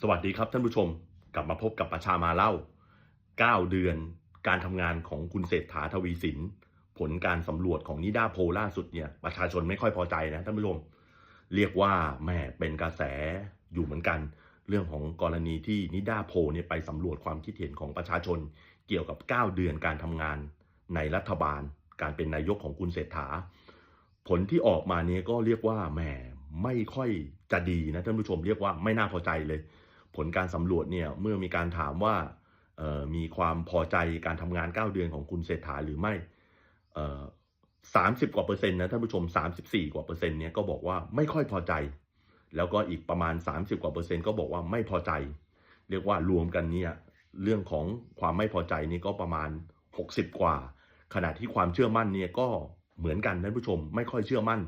สวัสดีครับท่านผู้ชมกลับมาพบกับประชามาเล่า 9 เดือนการทำงานของคุณเศรษฐาทวีสิน ผลการสำรวจของนิด้าโพลล่าสุดเนี่ยประชาชนไม่ค่อยพอใจนะท่านผู้ชม เรียกว่าแหม่เป็นกระแสอยู่เหมือนกัน เรื่องของกรณีที่นิด้าโพลเนี่ยไปสำรวจความคิดเห็นของประชาชน เกี่ยวกับ 9 เดือนการทำงานในรัฐบาล การเป็นนายกของคุณเศรษฐา ผลที่ออกมาเนี่ยก็เรียกว่าแหมไม่ค่อยจะดีนะท่านผู้ชมเรียกว่าไม่น่าพอใจเลย ผลการสำรวจเนี่ยเมื่อมีการถามว่ามีความพอใจการทำงาน 9 เดือนของคุณเศรษฐาหรือไม่สามสิบกว่าเปอร์เซ็นต์นะท่านผู้ชม 34 กว่าเปอร์เซ็นต์เนี่ยก็บอกว่าไม่ค่อยพอใจ แล้วก็อีกประมาณ 30 กว่าเปอร์เซ็นต์ก็บอกว่าไม่พอใจ เรียกว่ารวมกันเนี่ยเรื่องของความไม่พอใจนี่ก็ประมาณ 60 กว่า ขณะที่ความเชื่อมั่นเนี่ยก็เหมือนกันท่านผู้ชม ไม่ค่อยเชื่อมั่น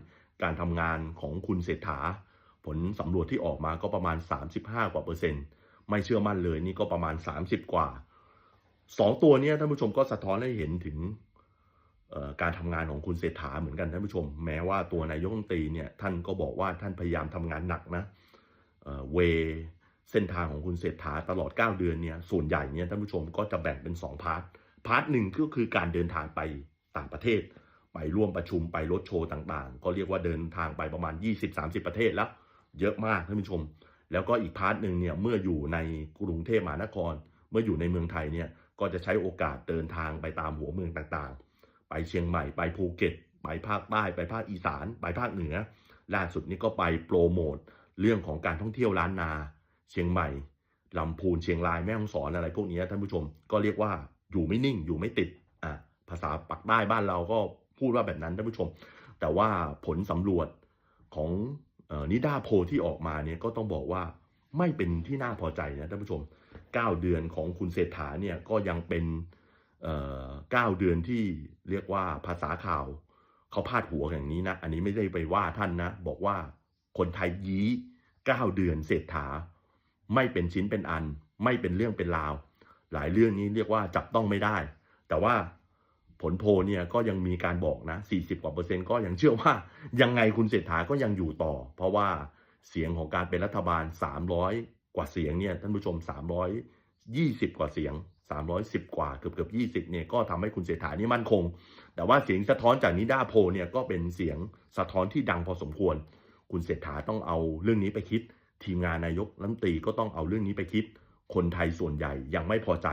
การทำงานของคุณเศรษฐา ผลสำรวจที่ออกมาก็ประมาณ 35 กว่าเปอร์เซ็นต์ ไม่เชื่อมั่นเลยนี่ก็ประมาณ 30 กว่า 2 ตัวนี้ท่านผู้ชมก็สะท้อนให้เห็นถึงการทำงานของคุณเศรษฐาเหมือนกันท่านผู้ชม แม้ว่าตัวนายกรัฐมนตรีเนี่ยท่านก็บอกว่าท่านพยายามทำงานหนักนะเวเส้นทางของคุณเศรษฐาตลอด 9 เดือนเนี่ยส่วนใหญ่เนี่ยท่านผู้ชมก็จะแบ่งเป็น 2 พาร์ทพาร์ทหนึ่งก็คือการเดินทางไปต่างประเทศ ไปร่วมประชุมไปรถโชว์ต่างๆ ก็เรียกว่าเดินทางไปประมาณ 20-30 ประเทศแล้ว เยอะมากท่านผู้ชม แล้วก็อีกพาร์ทหนึ่งเนี่ยเมื่ออยู่ในกรุงเทพมหานคร เมื่ออยู่ในเมืองไทยเนี่ยก็จะใช้โอกาสเดินทางไปตามหัวเมืองต่างๆ ไปเชียงใหม่ไปภูเก็ต ไปภาคใต้ไปภาคอีสาน ไปภาคเหนือ ล่าสุดนี้ก็ไปโปรโมทเรื่องของการท่องเที่ยวล้านนา เชียงใหม่ลำพูนเชียงรายแม่ฮ่องสอนอะไรพวกนี้ท่านผู้ชมก็เรียกว่าอยู่ไม่นิ่งอยู่ไม่ติดอะภาษาปักใต้บ้านเราก็พูดว่าแบบนั้นท่านผู้ชม แต่ว่าผลสำรวจของ นิดาโพที่ออกมาเนี่ยก็ต้องบอกว่าไม่เป็นที่น่าพอใจนะท่านผู้ชม 9 เดือนของคุณเศรษฐาเนี่ยก็ยังเป็นเก้าเดือนที่เรียกว่าภาษาข่าวเขาพาดหัวอย่างนี้นะ อันนี้ไม่ได้ไปว่าท่านนะ บอกว่าคนไทยยี้9เดือนเศรษฐา ไม่เป็นชิ้นเป็นอัน ไม่เป็นเรื่องเป็นราว หลายเรื่องนี้เรียกว่าจับต้องไม่ได้ แต่ว่า ผลโพเนี่ยก็ยังมีการบอกนะ 40 กว่าเปอร์เซ็นต์ก็ยังเชื่อว่ายังไงคุณเศรษฐาก็ยังอยู่ต่อ เพราะว่าเสียงของการเป็นรัฐบาล 300 กว่าเสียงเนี่ยท่านผู้ชม 320 กว่าเสียง 310 กว่าเกือบเกือบ20เนี่ยก็ทำให้คุณเศรษฐานี่มั่นคง แต่ว่าเสียงสะท้อนจากนิด้าโพเนี่ยก็เป็นเสียงสะท้อนที่ดังพอสมควร คุณเศรษฐาต้องเอาเรื่องนี้ไปคิด ทีมงานนายกรัฐมนตรีก็ต้องเอาเรื่องนี้ไปคิด คนไทยส่วนใหญ่ยังไม่พอใจ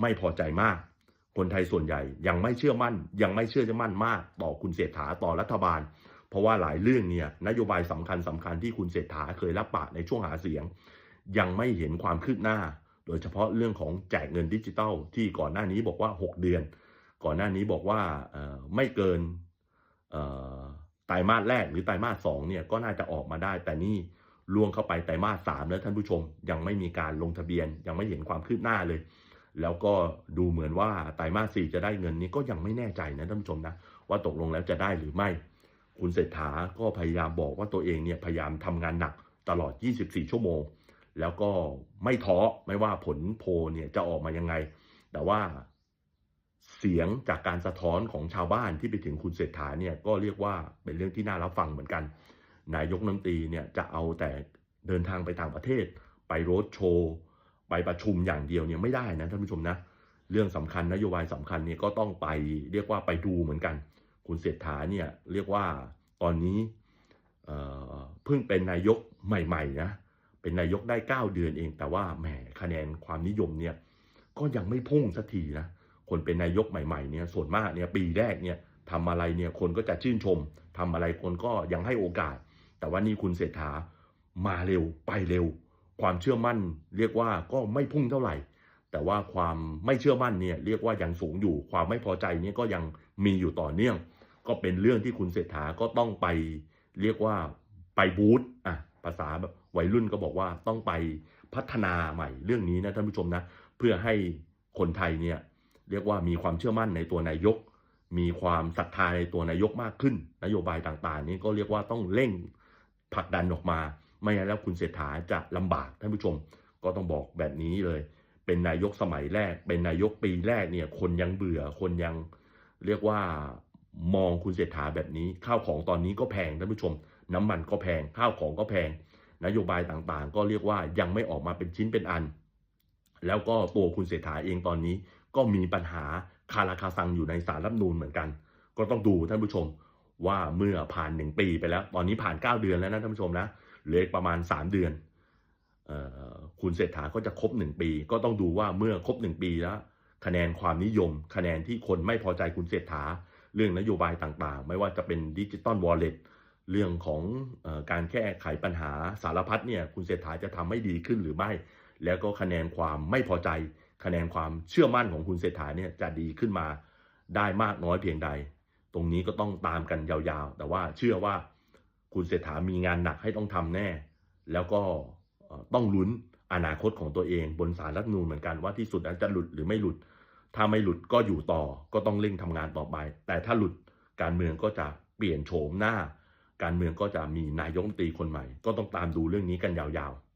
ไม่พอใจมาก คนไทยส่วนใหญ่ยังไม่เชื่อมั่น ยังไม่เชื่อมั่นมากต่อคุณเศรษฐาต่อรัฐบาล เพราะว่าหลายเรื่องเนี่ยนโยบายสำคัญสำคัญที่คุณเศรษฐาเคยรับปากในช่วงหาเสียง ยังไม่เห็นความคืบหน้า โดยเฉพาะเรื่องของแจกเงินดิจิทัลที่ก่อนหน้านี้บอกว่า 6 เดือน ก่อนหน้านี้บอกว่าไม่เกินไตรมาสแรกหรือไตรมาสสองเนี่ยก็น่าจะออกมาได้แต่นี่ล่วงเข้าไปไตรมาสสามแล้วท่านผู้ชมยังไม่มีการลงทะเบียนยังไม่เห็นความคืบหน้าเลย แล้วก็ดูเหมือนว่าไตรมาสสี่จะได้เงินนี้ก็ยังไม่แน่ใจนะท่านผู้ชมนะ ว่าตกลงแล้วจะได้หรือไม่ คุณเศรษฐาก็พยายามบอกว่าตัวเองเนี่ยพยายามทำงานหนักตลอด 24 ชั่วโมง แล้วก็ไม่ท้อไม่ว่าผลโพเนี่ยจะออกมายังไง แต่ว่าเสียงจากการสะท้อนของชาวบ้านที่ไปถึงคุณเศรษฐาเนี่ยก็เรียกว่าเป็นเรื่องที่น่ารับฟังเหมือนกัน นายกน้ำตีเนี่ยจะเอาแต่เดินทางไปต่างประเทศ ไปโรดโชว์ ไปประชุมอย่างเดียวเนี่ยไม่ได้นะท่านผู้ชมนะ เรื่องสำคัญนโยบายสำคัญเนี่ยก็ต้องไปเรียกว่าไปดูเหมือนกัน คุณเศรษฐาเนี่ยเรียกว่าตอนนี้เพิ่งเป็นนายกใหม่ๆนะเป็นนายกได้ 9 เดือนเอง แต่ว่าแหมคะแนนความนิยมเนี่ยก็ยังไม่พุ่งสักทีนะคนเป็นนายกใหม่ๆเนี่ยส่วนมากเนี่ยปีแรกเนี่ยทำอะไรเนี่ยคนก็จะชื่นชมทำอะไรคนก็ยังให้โอกาส แต่ว่านี่คุณเศรษฐามาเร็วไปเร็ว ความเชื่อมั่น เรียกว่าก็ไม่พุ่งเท่าไหร่ แต่ว่าความไม่เชื่อมั่นเนี่ยเรียกว่ายังสูงอยู่ ความไม่พอใจนี่ก็ยังมีอยู่ต่อเนื่อง ก็เป็นเรื่องที่คุณเศรษฐาก็ต้องไป เรียกว่าไปบูธอะภาษาแบบวัยรุ่นก็บอกว่าต้องไปพัฒนาใหม่เรื่องนี้นะท่านผู้ชมนะเพื่อให้คนไทยเนี่ยเรียกว่ามีความเชื่อมั่นในตัวนายก มีความศรัทธาในตัวนายกมากขึ้น นโยบายต่างๆ นี้ก็เรียกว่าต้องเร่งผลักดันออกมา ไม่งั้นแล้วคุณเศรษฐาจะลำบากท่านผู้ชม ก็ต้องบอกแบบนี้เลย เป็นนายกสมัยแรก เป็นนายกปีแรกเนี่ย คนยังเบื่อคนยังเรียกว่ามองคุณเศรษฐาแบบนี้ ข้าวของตอนนี้ก็แพงท่านผู้ชม น้ำมันก็แพงข้าวของก็แพง นโยบายต่างๆ ก็เรียกว่ายังไม่ออกมาเป็นชิ้นเป็นอัน แล้วก็ตัวคุณเศรษฐาเองตอนนี้ก็มีปัญหาคาราคาซังอยู่ในสารรัฐนูนเหมือนกัน ก็ต้องดูท่านผู้ชมว่าเมื่อผ่านหนึ่งปีไปแล้ว ตอนนี้ผ่าน 9 เดือนแล้วนะท่านผู้ชมนะ เหลืออีกประมาณ 3 เดือนออคุณเศรษฐาก็จะครบ 1 ปี ก็ต้องดูว่าเมื่อครบ 1 ปีแล้ว คะแนนความนิยม คะแนนที่คนไม่พอใจคุณเศรษฐา เรื่องนโยบายต่างๆ ไม่ว่าจะเป็นดิจิตอลวอลเล็ตเรื่องของอการแก้ไขปัญหาสารพัดเนี่ยคุณเศรษฐาจะทำให้ดีขึ้นหรือไม่ แล้วก็คะแนนความไม่พอใจ คะแนนความเชื่อมั่นของคุณเศรษฐาเนี่ยจะดีขึ้นมาได้มากน้อยเพียงใด ตรงนี้ก็ต้องตามกันยาวๆ แต่ว่าเชื่อว่า คุณเศรษฐามีงานหนักให้ต้องทำแน่ แล้วก็ต้องลุ้นอนาคตของตัวเองบนสารรัฐนูนเหมือนกันว่าที่สุดนั้นจะหลุดหรือไม่หลุด ถ้าไม่หลุดก็อยู่ต่อก็ต้องเร่งทำงานต่อไป แต่ถ้าหลุดการเมืองก็จะเปลี่ยนโฉมหน้า การเมืองก็จะมีนายกรัฐมนตรีคนใหม่ ก็ต้องตามดูเรื่องนี้กันยาวๆ